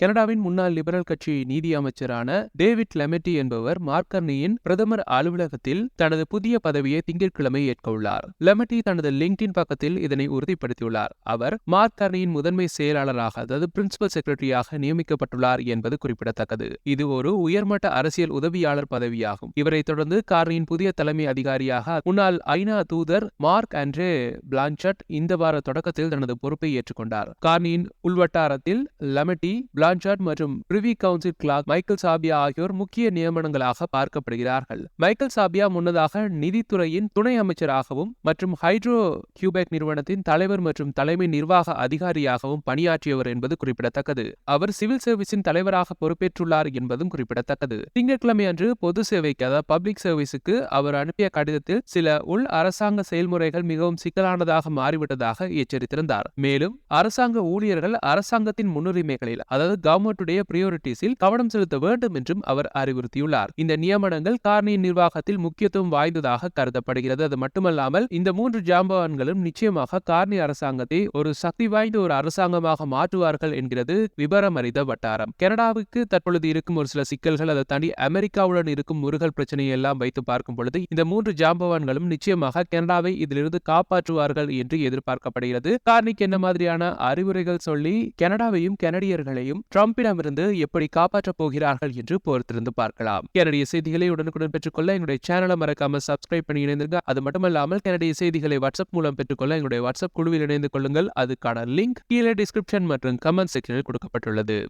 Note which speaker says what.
Speaker 1: கனடாவின் முன்னாள் லிபரல் கட்சி நீதி அமைச்சரான டேவிட் லெமெட்டி என்பவர் மார்க்கர்னியின் பிரதமர் அலுவலகத்தில் தனது புதிய பதவியை திங்கட்கிழமை ஏற்கவுள்ளார் லெமெட்டி தனது லிங்க்டின் பக்கத்தில் இதனை உறுதிப்படுத்தியுள்ளார் அவர் மார்க்கர்னியின் முதன்மை செயலாளராக அதாவது பிரின்சிபல் செக்ரட்டரியாக நியமிக்கப்பட்டுள்ளார் என்பது குறிப்பிடத்தக்கது இது ஒரு உயர்மட்ட அரசியல் உதவியாளர் பதவியாகும் இவரை தொடர்ந்து கார்னியின் புதிய தலைமை அதிகாரியாக முன்னாள் ஐநா தூதர் மார்க் ஆண்ட்ரே பிளான்சட் இந்த வார தொடக்கத்தில் தனது பொறுப்பை ஏற்றுக்கொண்டார் கார்னியின் உள்வட்டாரத்தில் லெமெட்டி பிளான்சார்ட் மற்றும் privy council clerk Michael Sabia ஆகியோர் முக்கிய நியமனங்களாக பார்க்கப்படுகிறார்கள் மைக்கேல் சாபியா முன்னதாக நிதித்துறையின் துணை அமைச்சராகவும் மற்றும் ஹைட்ரோ கியூபேக் நிறுவனத்தின் தலைவர் மற்றும் தலைமை நிர்வாக அதிகாரியாகவும் பணியாற்றியவர் என்பது குறிப்பிடத்தக்கது அவர் சிவில் சர்வீஸின் தலைவராக பொறுப்பேற்றுள்ளார் என்பதும் குறிப்பிடத்தக்கது திங்கட்கிழமை அன்று பொது சேவைக்கு அதாவது பப்ளிக் சர்வீஸுக்கு அவர் அனுப்பிய கடிதத்தில் சில உள் அரசாங்க செயல்முறைகள் மிகவும் சிக்கலானதாக மாறிவிட்டதாக எச்சரித்திருந்தார் மேலும் அரசாங்க ஊழியர்கள் அரசாங்கத்தின் முன்னுரிமைகளில் அதாவது கவர்மெண்ட்டுடைய பிரியோரிட்டிஸில் கவனம் செலுத்த வேண்டும் என்றும் அவர் அறிவுறுத்தியுள்ளார் இந்த நியமனங்கள் கார்னியின் நிர்வாகத்தில் முக்கியத்துவம் வாய்ந்ததாக கருதப்படுகிறது அது மட்டுமல்லாமல் இந்த மூன்று ஜாம்பவான்களும் நிச்சயமாக கார்னி அரசாங்கத்தை ஒரு சக்தி வாய்ந்த ஒரு அரசாங்கமாக மாற்றுவார்கள் என்கிறது விபரம் அறிந்த வட்டாரம் கனடாவுக்கு தற்பொழுது இருக்கும் ஒரு சில சிக்கல்கள் அதை தாண்டி அமெரிக்காவுடன் இருக்கும் முருகல் பிரச்சனையை எல்லாம் வைத்து பார்க்கும் பொழுது இந்த மூன்று ஜாம்பவான்களும் நிச்சயமாக கனடாவை இதிலிருந்து காப்பாற்றுவார்கள் என்று எதிர்பார்க்கப்படுகிறது கார்னிக் என்ன மாதிரியான அறிவுரைகள் சொல்லி கனடாவையும் கனடியர்களையும் ட்ரம்பிடமிருந்து எப்படி காப்பாற்றப் போகிறார்கள் என்று பொறுத்திருந்து பார்க்கலாம் கனடிய செய்திகளை உடனுக்குடன் பெற்றுக்கொள்ள எங்களுடைய சேனலை மறக்காம சப்ஸ்கிரைப் பண்ணி இணைந்திருங்க அது மட்டுமல்லாமல் கனடிய செய்திகளை வாட்ஸ்அப் மூலம் பெற்றுக்கொள்ள எங்களுடைய வாட்ஸ்அப் குழுவில் இணைந்து கொள்ளுங்கள் அதுக்கான லிங்க் கீழே டிஸ்கிரிப்ஷன் மற்றும் கமெண்ட் செக்ஷனில் கொடுக்கப்பட்டுள்ளது